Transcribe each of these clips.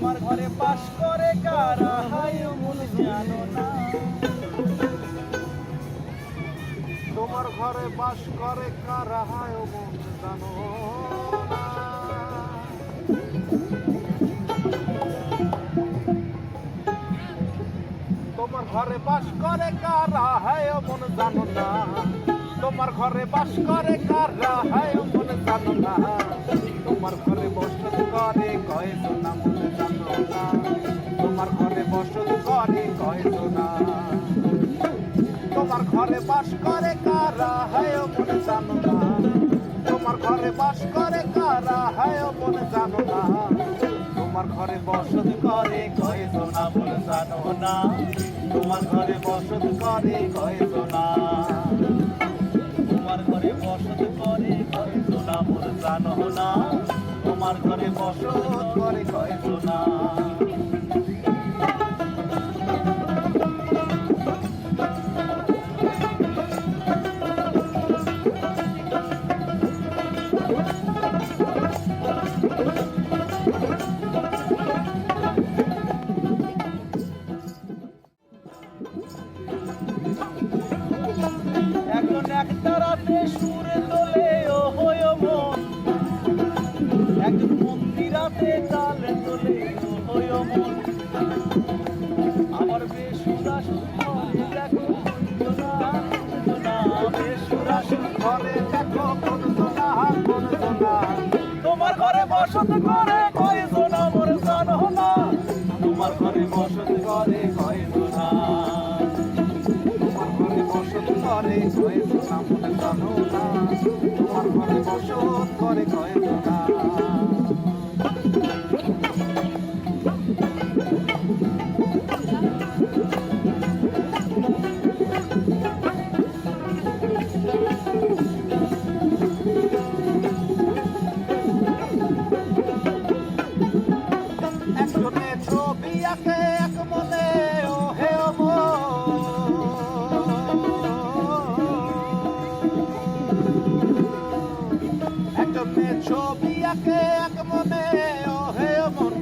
তোমার ঘরে বাস করে কারা? হায় মন জানো না। তোমার ঘরে বাস করে কারা? হায় মন জানো না। তোমার ঘরে বাস করে কারা? হায় মন জানো না। তোমার ঘরে বাস করে কারা? হায় মন জানো না। তোমার ঘরে ঘরে বাস করে কারা? হায় মনে জানো না। তোমার ঘরে বাস করে কারা? হায় মনে জানো না। তোমার ঘরে বসত করে কয়েছো না মনে জানো না। তোমার ঘরে বসত করে কয়েছো না তোমার ঘরে বসত করে কয়েছো না মন জানো না। তোমার ঘরে বসত করে কয়েছো না একজন তোমার ঘরে বসত করে কয়েছো না মোর জানো না তোমার ঘরে বসত করে কয়েছো না তোমার ঘরে বসত করে কয়েছো না মনে জানো না তোমার ঘরে বসত করে কয়েছো না ছবি আঁকে এক মনে ও হে মন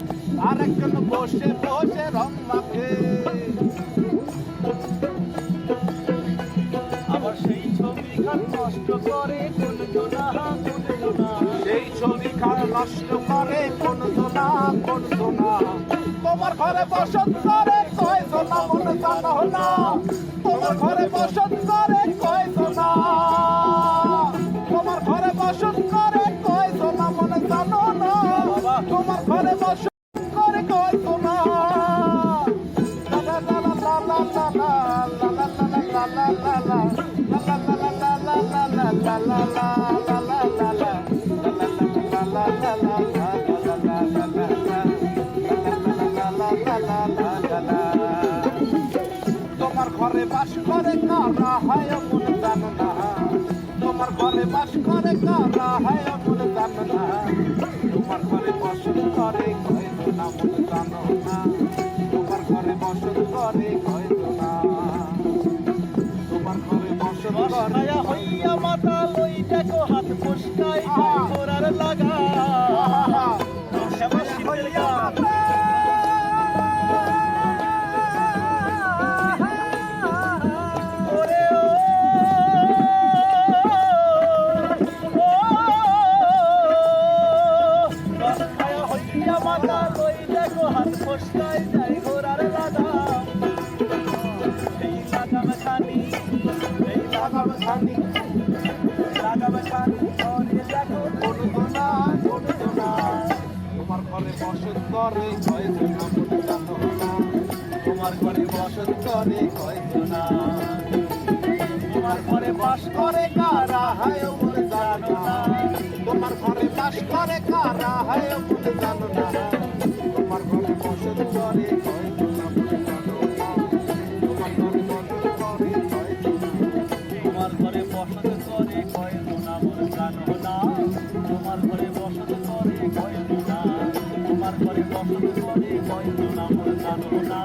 আরেকজন বসে বসে রং মাখে। আবার সেই ছবি খান নষ্ট করে, কোন জোনা কোন জোনা। সেই ছবি খান নষ্ট করে, কোন সোনা কোন সোনা তোমার ঘরে বসত করে, কয় সোনা মনে জানো না। তোমার ঘরে তোমার ঘরে বাস করে কারা? হায় মন জানো না তোমার ঘরে বাস করে কারা? হায় মন জানো না তোমার ঘরে বসত করে হইয়া মাথা লই দেখো যাই ঘোরার লাগা এই লাগাম খানি এই লাগাম খানি লাগাম খানি করতো না করতো না তোমার ঘরে বসত করে কয়েছো না তোমার ঘরে বসত করে কয়তো না। তোমার ঘরে বাস করে কারা? হায় ঘরে বাস করে কারা হায় মনে জানো না। তোমার ঘরে বসত করে কয়েছো না মনে জানো না। তোমার ঘরে বসত করে না। তোমার ঘরে বসত করে কয়তো না তোমার ঘরে বসত করে কয়তো না। তোমার ঘরে বসত করে কয়তো না মনে জানো না।